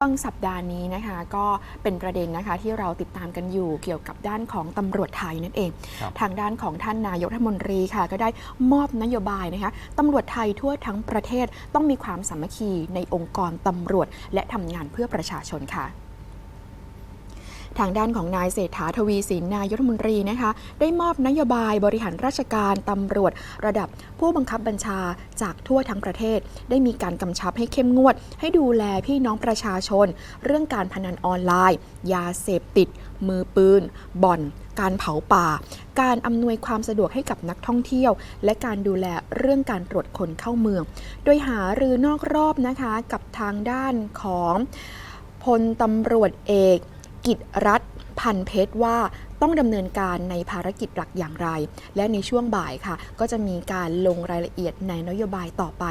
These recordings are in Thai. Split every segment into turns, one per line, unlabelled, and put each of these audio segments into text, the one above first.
ช่วงสัปดาห์นี้นะคะก็เป็นประเด็นนะคะที่เราติดตามกันอยู่เกี่ยวกับด้านของตำรวจไทยนั่นเอง
ครับ
ทางด้านของท่านนายกรัฐมนตรีค่ะ ก็ได้มอบนโยบายนะคะตำรวจไทยทั่วทั้งประเทศต้องมีความสามัคคีในองค์กรตำรวจ และทำงานเพื่อประชาชนค่ะ ทางด้านของนายเศรษฐาทวีสินนายรัฐมนตรีนะคะได้มอบนโยบายบริหารราชการตำรวจ ระดับผู้บังคับบัญชาจากทั่วทั้งประเทศ ได้มีการกำชับให้เข้มงวด ให้ดูแลพี่น้องประชาชน เรื่องการพนันออนไลน์ ยาเสพติด มือปืน บ่อน การเผาป่า การอำนวยความสะดวกให้กับนักท่องเที่ยว และการดูแลเรื่องการตรวจคนเข้าเมือง โดยหารือนอกรอบนะคะกับทางด้านของพลตำรวจเอก กิจรัฐพันเพชรว่า ต้องดำเนินการในภารกิจหลักอย่างไร และในช่วงบ่ายค่ะ ก็จะมีการลงรายละเอียดในนโยบายต่อไป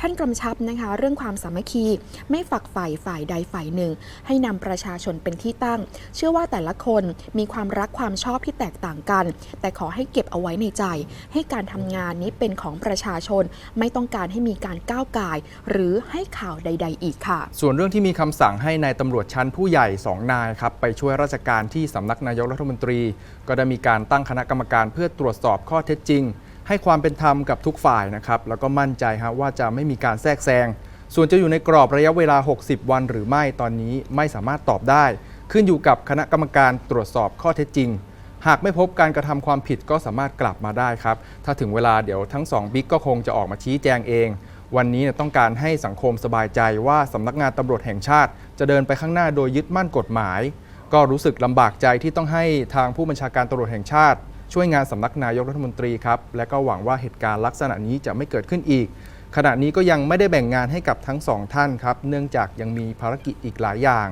ท่านกำชับนะคะ เรื่องความสามัคคีไม่ฝักใฝ่ฝ่ายใดฝ่ายหนึ่ง ให้นำประชาชนเป็นที่ตั้ง เชื่อว่าแต่ละคนมีความรักความชอบที่แตกต่างกัน แต่ขอให้เก็บเอาไว้ในใจ ให้การทำงานนี้เป็นของประชาชน ไม่ต้องการให้มีการก้าวก่ายหรือให้ข่าวใด ๆ อีกค่ะ
ส่วนเรื่องที่มีคำสั่งให้ในายตำรวจชั้นผู้ใหญ่ 2 นายครับไปช่วยราชการที่สำนักนายกรัฐมนตรีก็ได้มีการตั้งคณะกรรมการเพื่อตรวจสอบข้อเท็จจริง ให้ความเป็นธรรมกับทุกฝ่ายนะครับแล้วก็มั่นใจฮะว่าจะไม่มีการแทรกแซงส่วนจะอยู่ในกรอบระยะเวลา 60 วันหรือไม่ตอนนี้ไม่สามารถตอบได้ ขึ้นอยู่กับคณะกรรมการตรวจสอบข้อเท็จจริง หากไม่พบการกระทำความผิดก็สามารถกลับมาได้ครับ ถ้าถึงเวลาเดี๋ยวทั้งสองบิ๊กก็คงจะออกมาชี้แจงเอง วันนี้ต้องการให้สังคมสบายใจว่าสำนักงานตำรวจแห่งชาติ จะเดินไปข้างหน้าโดยยึดมั่นกฎหมาย ก็รู้สึกลำบากใจที่ต้องให้ทางผู้บัญชาการตำรวจแห่งชาติ ช่วยงานสำนักนายกรัฐมนตรีครับ และก็หวังว่าเหตุการณ์ลักษณะนี้จะไม่เกิดขึ้นอีก ขณะนี้ก็ยังไม่ได้แบ่งงานให้กับทั้งสองท่านครับ เนื่องจากยังมีภารกิจอีกหลายอย่าง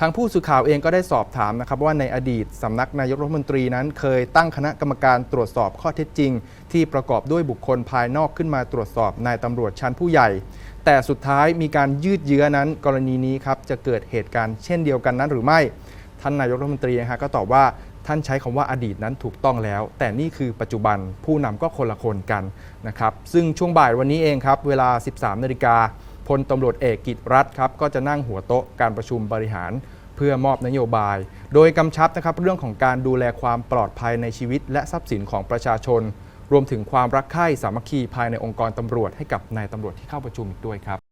ทางผู้สื่อข่าวเองก็ได้สอบถามนะครับว่าในอดีตสำนักนายกรัฐมนตรีนั้นเคยตั้งคณะกรรมการตรวจสอบข้อเท็จจริง ที่ประกอบด้วยบุคคลภายนอกขึ้นมาตรวจสอบนายตำรวจชั้นผู้ใหญ่ แต่สุดท้ายมีการยืดเยื้อนั้น กรณีนี้ครับจะเกิดเหตุการณ์เช่นเดียวกันนั้นหรือไม่ ท่านนายกรัฐมนตรีนะฮะก็ตอบว่าท่านใช้คำว่าอดีตนั้นถูกต้องแล้ว แต่นี่คือปัจจุบันผู้นำก็คนละคนกันนะครับซึ่งช่วงบ่ายวันนี้เองครับเวลา 13นาฬิกาพลตำรวจเอกกิตรัฐครับก็จะนั่งหัวโต๊ะการประชุมบริหารเพื่อมอบนโยบาย โดยกำชับนะครับเรื่องของการดูแลความปลอดภัยในชีวิต และทรัพย์สินของประชาชน รวมถึงความรักใคร่สามัคคีภายในองค์กรตำรวจให้กับนายตำรวจที่เข้าประชุมอีกด้วยครับ